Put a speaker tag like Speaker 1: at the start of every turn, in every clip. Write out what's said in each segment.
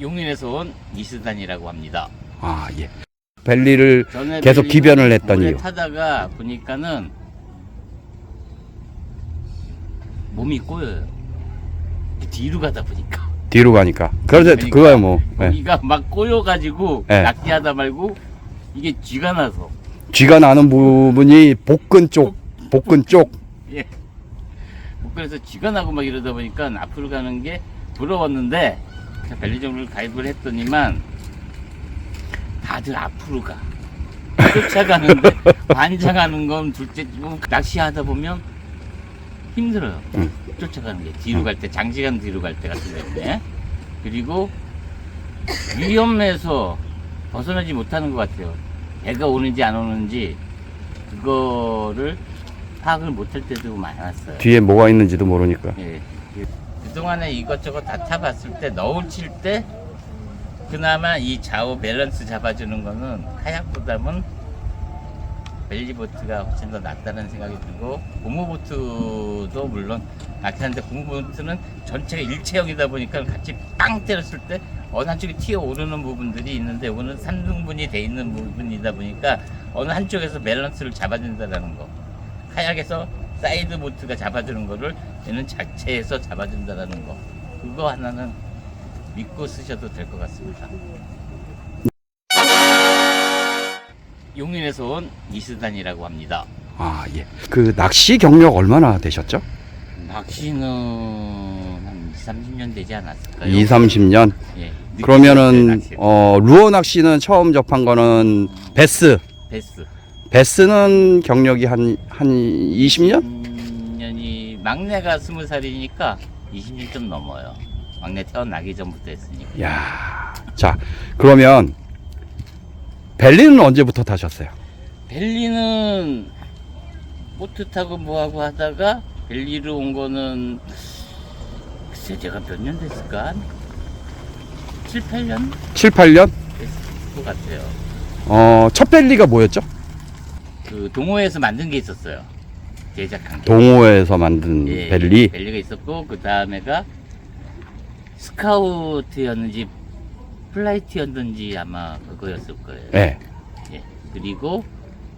Speaker 1: 용인에서 온 이수단이라고 합니다.
Speaker 2: 아, 예. 벨리를
Speaker 1: 전에
Speaker 2: 계속
Speaker 1: 벨리는
Speaker 2: 기변을 했던 이유.
Speaker 1: 타다가 보니까는 몸이 꼬여요. 뒤로 가다 보니까.
Speaker 2: 뒤로 가니까. 그러죠.
Speaker 1: 그러니까
Speaker 2: 그거야 뭐. 예.
Speaker 1: 거기가 막 꼬여가지고
Speaker 2: 네.
Speaker 1: 낙지하다 말고 이게 쥐가 나서
Speaker 2: 쥐가 나는 부분이 복근 쪽, 복근 쪽.
Speaker 1: 예. 뭐 그래서 쥐가 나고 막 이러다 보니까 앞으로 가는 게 부러웠는데 벨리정을 가입을 했더니만 다들 앞으로 가. 쫓아가는데 반장하는 건 둘째 뭐 낚시하다 보면 힘들어요.
Speaker 2: 응.
Speaker 1: 쫓아가는 게 뒤로 갈 때 장시간 뒤로 갈 때 같은 경우에 그리고 위험해서 벗어나지 못하는 것 같아요. 배가 오는지 안 오는지 그거를 파악을 못할 때도 많았어요.
Speaker 2: 뒤에 뭐가 있는지도 모르니까.
Speaker 1: 예. 그동안에 이것저것 다 타봤을 때 너울 칠 때 그나마 이 좌우 밸런스 잡아주는 거는 카약보다는 벨리보트가 훨씬 더 낫다는 생각이 들고 고무보트도 물론 낫긴 한데 고무보트는 전체가 일체형이다 보니까 같이 빵 때렸을 때 어느 한쪽이 튀어 오르는 부분들이 있는데 이거는 3등분이 돼 있는 부분이다 보니까 어느 한쪽에서 밸런스를 잡아준다는 거. 카약에서 사이드 보트가 잡아주는 거를 얘는 자체에서 잡아준다는 거 그거 하나는 믿고 쓰셔도 될 것 같습니다. 용인에서 온 이수단이라고 합니다.
Speaker 2: 아, 예. 그 낚시 경력 얼마나 되셨죠?
Speaker 1: 낚시는 한 2, 30년 되지 않았을까요?
Speaker 2: 2, 30년.
Speaker 1: 예.
Speaker 2: 그러면은
Speaker 1: 낚시.
Speaker 2: 어, 루어 낚시는 처음 접한 거는 베스.
Speaker 1: 베스.
Speaker 2: 베스는 경력이 한 한 20년?
Speaker 1: 20년이 막내가 20살이니까 20년 좀 넘어요. 막내 태어나기 전부터 했으니까.
Speaker 2: 야. 자, 그러면 벨리는 언제부터 타셨어요?
Speaker 1: 벨리는 보트 타고 뭐하고 하다가 벨리로 온 거는 글쎄 제가 몇 년 됐을까? 한 7, 8년
Speaker 2: 7, 8년?
Speaker 1: 됐을 것 같아요.
Speaker 2: 어, 첫 벨리가 뭐였죠?
Speaker 1: 그 동호회에서 만든 게 있었어요. 제작한 게.
Speaker 2: 동호회에서 만든
Speaker 1: 예,
Speaker 2: 벨리.
Speaker 1: 벨리가 있었고 그 다음에가 스카우트였는지 플라이트였는지 아마 그거였을 거예요.
Speaker 2: 예.
Speaker 1: 예. 그리고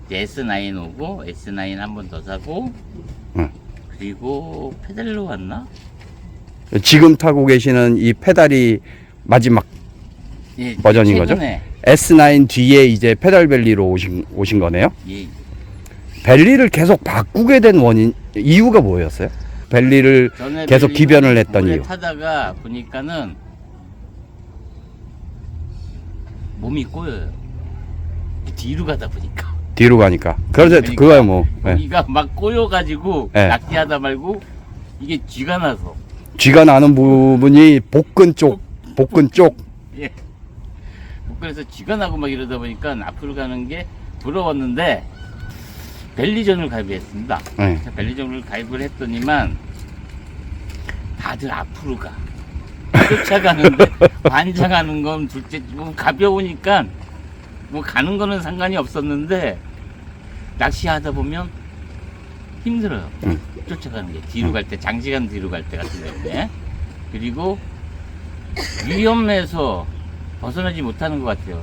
Speaker 1: 이제 S9 오고 S9 한 번 더 사고
Speaker 2: 응.
Speaker 1: 그리고 페달로 왔나?
Speaker 2: 지금 타고 계시는 이 페달이 마지막
Speaker 1: 예,
Speaker 2: 버전인 거죠?
Speaker 1: 최근에,
Speaker 2: S9 뒤에 이제 페달 벨리로 오신 오신 거네요.
Speaker 1: 예,
Speaker 2: 벨리를 계속 바꾸게 된 원인 이유가 뭐였어요? 벨리를 계속 기변을 했던 이유.
Speaker 1: 타다가 보니까는 몸이 꼬여요. 뒤로 가다 보니까.
Speaker 2: 뒤로 가니까. 그러죠.
Speaker 1: 그러니까
Speaker 2: 그거야 뭐. 예.
Speaker 1: 거기가 막 꼬여가지고
Speaker 2: 예.
Speaker 1: 낚시하다 말고 이게 쥐가 나서
Speaker 2: 쥐가 나는 부분이 복근 쪽, 복근 쪽.
Speaker 1: 예. 뭐 그래서 쥐가 나고 막 이러다 보니까 앞으로 가는 게 부러웠는데 벨리전을 가입했습니다.
Speaker 2: 예.
Speaker 1: 벨리전을 가입을 했더니만 다들 앞으로 가. 쫓아가는데 반장하는 건 둘째 뭐 가벼우니까 뭐 가는 거는 상관이 없었는데 낚시하다 보면 힘들어요.
Speaker 2: 응.
Speaker 1: 쫓아가는 게 뒤로
Speaker 2: 응.
Speaker 1: 갈때 장시간 뒤로 갈 때 같은 경우에 그리고 위험해서 벗어나지 못하는 것 같아요.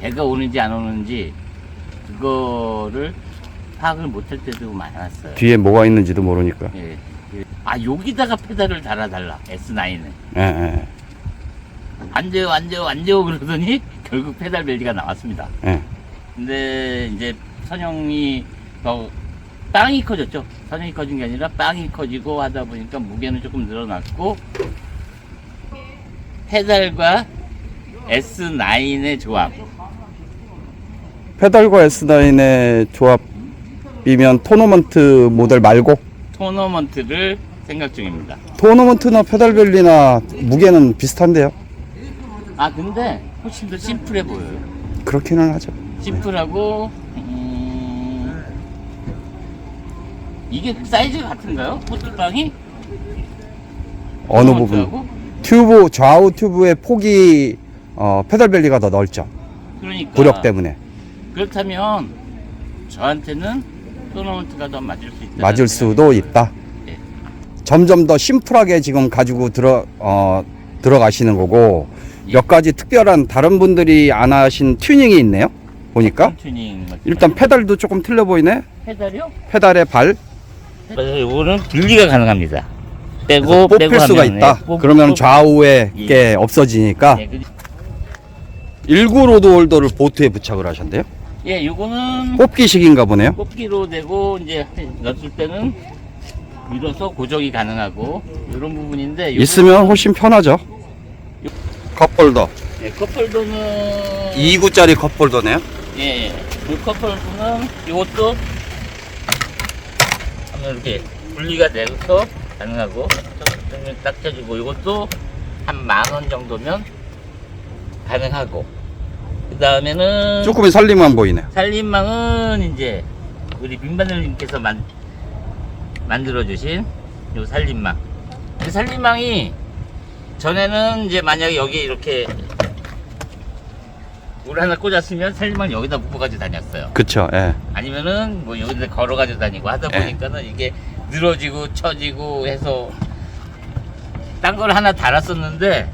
Speaker 1: 배가 오는지 안 오는지 그거를 파악을 못할 때도 많았어요.
Speaker 2: 뒤에 뭐가 있는지도 모르니까.
Speaker 1: 예. 예. 아 여기다가 페달을 달아달라 S9은
Speaker 2: 예, 예,
Speaker 1: 안 돼요 안 돼요 안 돼요 그러더니 결국 페달 벨리가 나왔습니다.
Speaker 2: 예.
Speaker 1: 근데 이제 선형이 더 빵이 커졌죠. 선형이 커진 게 아니라 빵이 커지고 하다 보니까 무게는 조금 늘어났고 페달과 S9의 조합
Speaker 2: 페달과 S9의 조합 이면 토너먼트 모델 말고
Speaker 1: 토너먼트를 생각 중입니다.
Speaker 2: 토너먼트나 페달 벨리나 무게는 비슷한데요.
Speaker 1: 아 근데 훨씬 더 심플해 보여요.
Speaker 2: 그렇기는 하죠.
Speaker 1: 심플하고 음... 이게 사이즈가 같은가요? 포트빵이?
Speaker 2: 어느 부분? 튜브 좌우 튜브의 폭이 어, 페달 벨리가 더 넓죠.
Speaker 1: 그러니까
Speaker 2: 부력 때문에
Speaker 1: 그렇다면 저한테는 토너먼트가 더 맞을 수 있다.
Speaker 2: 맞을 수도 있다.
Speaker 1: 예.
Speaker 2: 점점 더 심플하게 지금 가지고 들어 어, 들어가시는 거고 몇 가지 특별한 다른 분들이 안 하신 튜닝이 있네요. 보니까
Speaker 1: 튜닝 뭐
Speaker 2: 일단 페달도 조금 틀려 보이네.
Speaker 1: 페달이요?
Speaker 2: 페달의 발
Speaker 1: 그래서 이거는 분리가 가능합니다. 빼고 빼고
Speaker 2: 뽑힐 수가
Speaker 1: 하면,
Speaker 2: 있다.
Speaker 1: 네, 뽑-
Speaker 2: 그러면
Speaker 1: 뽑-
Speaker 2: 좌우에
Speaker 1: 예.
Speaker 2: 게 없어지니까
Speaker 1: 예, 그-
Speaker 2: 19 로드 홀더를 보트에 부착을 하셨대요.
Speaker 1: 예, 요거는
Speaker 2: 뽑기식인가 보네요.
Speaker 1: 뽑기로 되고 이제 넣었을 때는 밀어서 고정이 가능하고 이런 부분인데 요거-
Speaker 2: 있으면 훨씬 편하죠. 컵홀더.
Speaker 1: 예, 컵홀더는
Speaker 2: 2구짜리 컵홀더네요.
Speaker 1: 예, 그 컵홀더는 이것도 하면 이렇게 분리가 돼서 가능하고 딱 켜지고 이것도 한 만 원 정도면 가능하고 그 다음에는
Speaker 2: 조금의 살림만 보이네요.
Speaker 1: 살림망은 이제 우리 민바늘님께서 만, 만들어 주신 요 살림망. 이 살림망이 전에는 이제 만약에 여기 이렇게 물 하나 꽂았으면 살림망 여기다 묶어 가지고 다녔어요.
Speaker 2: 그쵸, 예.
Speaker 1: 아니면은 뭐 여기다 걸어 가지고 다니고 하다
Speaker 2: 예.
Speaker 1: 보니까는 이게 늘어지고 처지고 해서 딴 걸 하나 달았었는데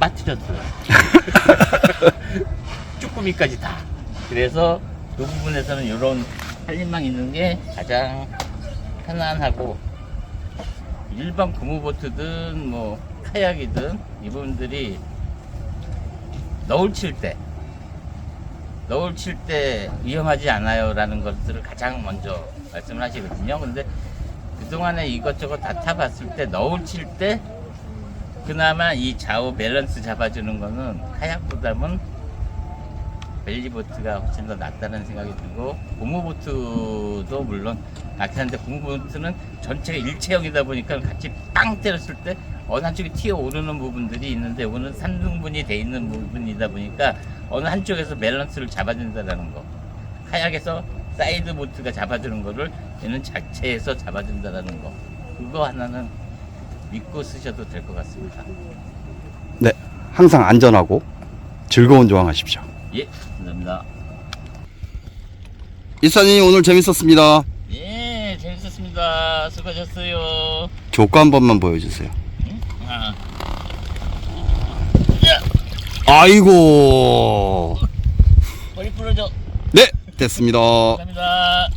Speaker 1: 빠뜨렸어요. 쭈꾸미까지 다. 그래서 이 부분에서는 이런 살림망 있는 게 가장 편안하고 일반 고무보트든 뭐 카약이든 이분들이 너울 칠 때 너울 칠 때 위험하지 않아요 라는 것들을 가장 먼저 말씀을 하시거든요 근데 그동안에 이것저것 다 타봤을 때 너울 칠 때 그나마 이 좌우 밸런스 잡아주는 거는 카약보다는 벨리보트가 훨씬 더 낫다는 생각이 들고 고무보트도 물론 낫긴 한데 고무보트는 전체가 일체형이다 보니까 같이 빵 때렸을 때 어느 한쪽이 튀어 오르는 부분들이 있는데 이거는 산등분이 돼 있는 부분이다 보니까 어느 한쪽에서 밸런스를 잡아준다는 거 카약에서 사이드 보트가 잡아주는 거를 얘는 자체에서 잡아준다는 거 그거 하나는 믿고 쓰셔도 될 것 같습니다
Speaker 2: 네. 항상 안전하고 즐거운 조항하십시오.
Speaker 1: 예 감사합니다
Speaker 2: 이사님 오늘 재밌었습니다.
Speaker 1: 예 재밌었습니다 수고하셨어요
Speaker 2: 조과 한 번만 보여주세요.
Speaker 1: 아.
Speaker 2: 아이고.
Speaker 1: 머리 부러져
Speaker 2: 네, 됐습니다.
Speaker 1: 감사합니다